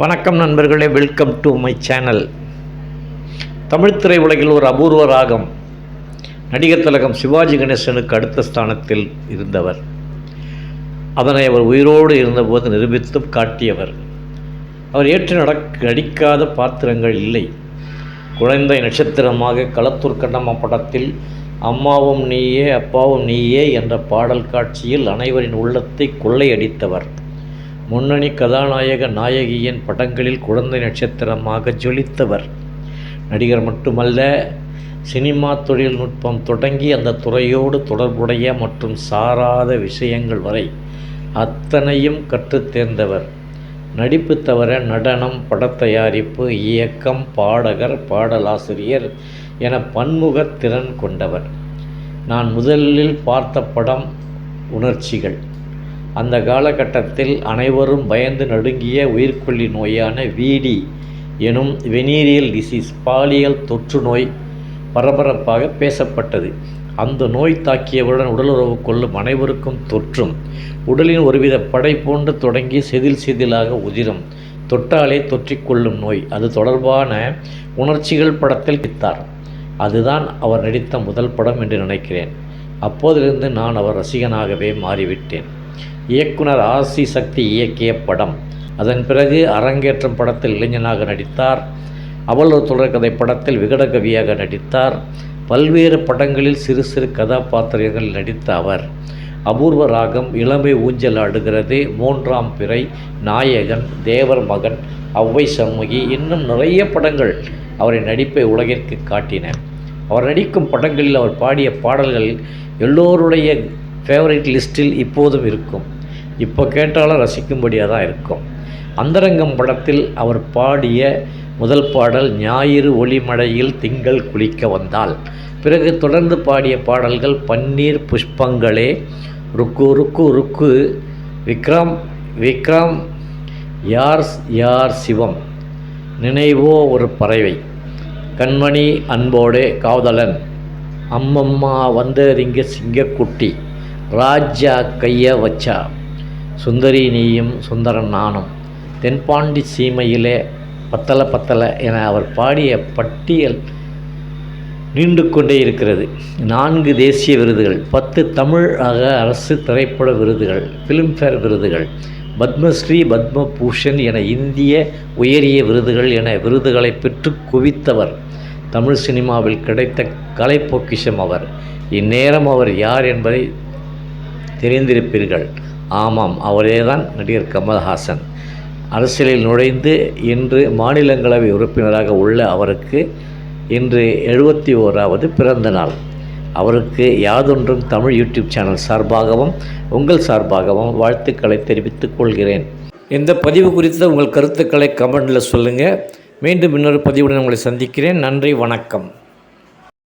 வணக்கம் நண்பர்களே welcome to my channel Tamil திரையுலகில் ஒரு அபூர்வ ராகம். நடிகர் திலகம் சிவாஜி கணேசனுக்கு அடுத்த ஸ்தானத்தில் இருந்தவர். அதனை அவர் உயிரோடு இருந்தபோது நிரூபித்தும் காட்டியவர். அவர் ஏற்று நடக் நடிக்காத பாத்திரங்கள் இல்லை. குழந்தை நட்சத்திரமாக களத்தூர் கண்ணம்மா படத்தில் அம்மாவும் நீயே அப்பாவும் நீயே என்ற பாடல் காட்சியில் அனைவரின் உள்ளத்தை கொள்ளையடித்தவர். முன்னணி கதாநாயக நாயகியின் படங்களில் குழந்தை நட்சத்திரமாக ஜொலித்தவர். நடிகர் மட்டுமல்ல சினிமா தொழில்நுட்பம் தொடங்கி அந்த துறையோடு தொடர்புடைய மற்றும் சாராத விஷயங்கள் வரை அத்தனையும் கற்றுத் தேர்ந்தவர். நடிப்பு தவிர நடனம் படத்தயாரிப்பு இயக்கம் பாடகர் பாடலாசிரியர் என பன்முகத் திறன் கொண்டவர். நான் முதலில் பார்த்த படம் உணர்ச்சிகள். அந்த காலகட்டத்தில் அனைவரும் பயந்து நடுங்கிய உயிர்கொல்லி நோயான வீடி எனும் வெனீரியல் டிசீஸ் பாலியல் தொற்று நோய் பரபரப்பாக பேசப்பட்டது. அந்த நோய் தாக்கியவுடன் உடலுறவு கொள்ளும் அனைவருக்கும் தொற்றும். உடலின் ஒருவித படை போன்று தொடங்கி செதில் செதிலாக உதிரும். தொட்டாலே தொற்றிக்கொள்ளும் நோய். அது தொடர்பான உணர்ச்சிகள் படத்தில் பித்தார் அதுதான் அவர் நடித்த முதல் படம் என்று நினைக்கிறேன். அப்போதிலிருந்து நான் அவர் ரசிகனாகவே மாறிவிட்டேன். இயக்குனர் ஆசி சக்தி இயக்கிய படம். அதன் பிறகு அரங்கேற்றம் படத்தில் இளைஞனாக நடித்தார். அவள் ஒரு தொடர்கதை படத்தில் விகடகவியாக நடித்தார். பல்வேறு படங்களில் சிறு சிறு கதாபாத்திரங்களில் நடித்த அவர். அபூர்வ ராகம் இளமை ஊஞ்சல் ஆடுகிறது மூன்றாம் பிறை நாயகன் தேவர் மகன் ஒளவை சண்முகி இன்னும் நிறைய படங்கள் அவரை நடிப்பை உலகிற்கு காட்டின. அவர் நடிக்கும் படங்களில் அவர் பாடிய பாடல்கள் எல்லோருடைய ஃபேவரட் லிஸ்ட்டில் இப்போதும் இருக்கும். இப்போ கேட்டாலும் ரசிக்கும்படியாக தான் இருக்கும். அந்தரங்கம் படத்தில் அவர் பாடிய முதல் பாடல் ஞாயிறு ஒளிமழையில் திங்கள் குளிக்க வந்தால் பிறகு தொடர்ந்து பாடிய பாடல்கள் பன்னீர் புஷ்பங்களே ருக்கு ருக்கு ருக்கு விக்ரம் விக்ரம் யார் யார் சிவம் நினைவோ ஒரு பறவை கண்மணி அன்போடு காதலன் அம்மம்மா வந்ததிங்க சிங்கக்குட்டி ராஜா கைய வச்சா. சுந்தரி நீயும் சுந்தரன் நானும். தென்பாண்டி சீமையிலே பத்தல பத்தல என அவர் பாடிய பட்டியல் நீண்டு கொண்டே இருக்கிறது. நான்கு தேசிய விருதுகள் பத்து தமிழக அரசு திரைப்பட விருதுகள் ஃபிலிம்ஃபேர் விருதுகள் பத்மஸ்ரீ பத்மபூஷன் என இந்திய உயரிய விருதுகள் என விருதுகளை பெற்று குவித்தவர். தமிழ் சினிமாவில் கிடைத்த கலை பொக்கிஷம் அவர். இந்நேரம் அவர் யார் என்பதை தெரிந்திருப்பீர்கள். ஆமாம் அவரேதான் நடிகர் கமல்ஹாசன் அரசியலில் நுழைந்து இன்று மாநிலங்களவை உறுப்பினராக உள்ள அவருக்கு இன்று எழுபத்தி ஓராவது பிறந்த நாள். அவருக்கு யாதொன்றும் தமிழ் யூடியூப் சேனல் சார்பாகவும் உங்கள் சார்பாகவும் வாழ்த்துக்களை தெரிவித்துக் கொள்கிறேன். இந்த பதிவு குறித்த உங்கள் கருத்துக்களை கமெண்டில் சொல்லுங்கள் மீண்டும் இன்னொரு பதிவுடன் உங்களை சந்திக்கிறேன். நன்றி வணக்கம்.